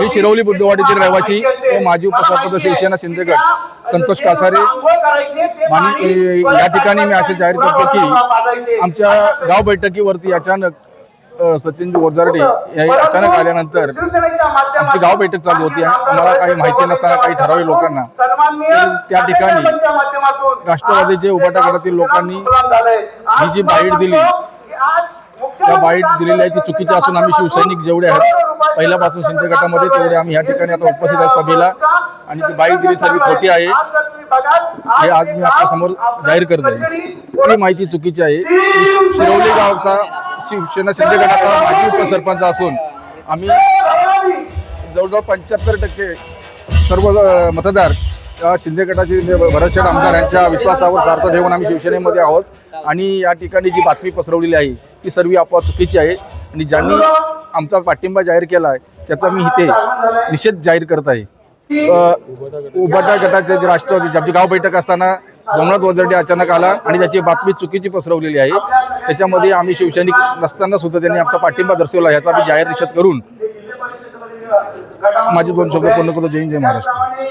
मी शिरवली बुद्धवाडीतील रहिवासी व माजी उपसभापती शिवसेना शिंदेगड. संतोष कासारे. आणि या ठिकाणी मी असे जाहीर करतो की आमच्या गाव बैठकीवरती अचानक सचिन वरजारडे हे अचानक आल्यानंतर आमची गाव बैठक चालू होती. आम्हाला काही माहिती नसताना काही ठराविक लोकांना. त्या ठिकाणी राष्ट्रवादीचे उभाटा गटातील लोकांनी ही जी बाईट दिली त्या बाईट दिलेल्या आहे ती चुकीच्या असून आम्ही शिवसैनिक जेवढे आहेत पहिल्यापासून शिंदे गटामध्ये तेवढे आम्ही या ठिकाणी आता उपस्थित आहे सभेला आणि ती बाईट दिली सर्व खोटी आहे. हे आज मी आपल्यासमोर जाहीर करत आहे. ही माहिती चुकीची आहे. शिरवली गावचा शिवसेना शिंदे गटाचा माजी उपसरपंच असून आम्ही जवळजवळ पंच्याहत्तर टक्के सर्व मतदार शिंदे गटाचे जे भरतशेठ आमदार यांच्या विश्वासावर सार्थ ठेवून आम्ही शिवसेनेमध्ये आहोत. आणि या ठिकाणी जी बातमी पसरवलेली आहे ही सर्व अफवा चुकीची आहे आणि ज्यांनी आमचा पाठिंबा जाहीर केला आहे त्याचा मी इथे निषेध जाहीर करत आहे. उभटा उबाटा गटाचे जे राष्ट्रवादी ज्याची गाव बैठक असताना सोमनाथ वजर्डे अचानक आला आणि त्याची बातमी चुकीची पसरवलेली आहे. त्याच्यामध्ये आम्ही शिवसैनिक नसताना सुद्धा त्यांनी आमचा पाठिंबा दर्शवला याचा आम्ही जाहीर निषेध करून माझे दोन शब्द पूर्ण करतो जय जय महाराष्ट्र.